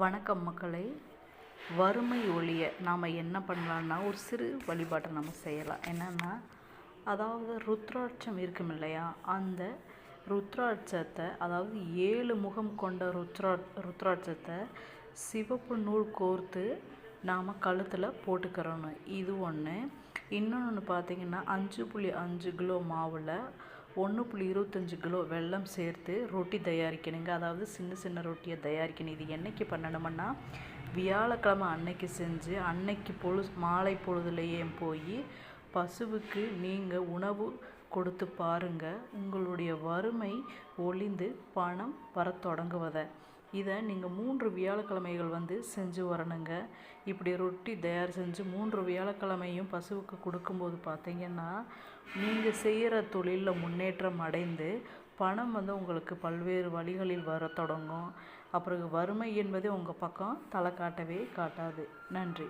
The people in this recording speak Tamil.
வணக்கம் மக்களை. வறுமை ஒழிய நாம் என்ன பண்ணலான்னா ஒரு சிறு வழிபாட்டை நம்ம செய்யலாம். என்னென்னா அதாவது ருத்ராட்சம் இருக்கும் இல்லையா? அந்த ருத்ராட்சத்தை அதாவது ஏழு முகம் கொண்ட ருத்ரா ருத்ராட்சத்தை சிவப்பு நூல் கோர்த்து நாம் கழுத்தில் போட்டுக்கிறணும். இது ஒன்று இன்னொன்று பார்த்தீங்கன்னா அஞ்சு புள்ளி அஞ்சு கிலோ மாவில் ஒன்று புள்ளி இருபத்தஞ்சி கிலோ வெல்லம் சேர்த்து ரொட்டி தயாரிக்கணுங்க. அதாவது சின்ன சின்ன ரொட்டியை தயாரிக்கணும். இது என்னைக்கு பண்ணணும்னா வியாழக்கிழமை அன்னைக்கு செஞ்சு அன்னைக்கு பொழு மாலை பொழுதுலேயே போய் பசுவுக்கு நீங்கள் உணவு கொடுத்து பாருங்கள் உங்களுடைய வறுமை ஒளிந்து பணம் வர தொடங்குவதை. இதை நீங்கள் மூன்று வியாழக்கிழமைகள் வந்து செஞ்சு வரணுங்க. இப்படி ரொட்டி தயார் செஞ்சு மூன்று வியாழக்கிழமையும் பசுவுக்கு கொடுக்கும்போது பார்த்தீங்கன்னா நீங்கள் செய்கிற தொழிலில் முன்னேற்றம் அடைந்து பணம் வந்து உங்களுக்கு பல்வேறு வழிகளில் வர தொடங்கும். அப்புறம் வறுமை என்பதே உங்கள் பக்கம் தலை காட்டவே காட்டாது. நன்றி.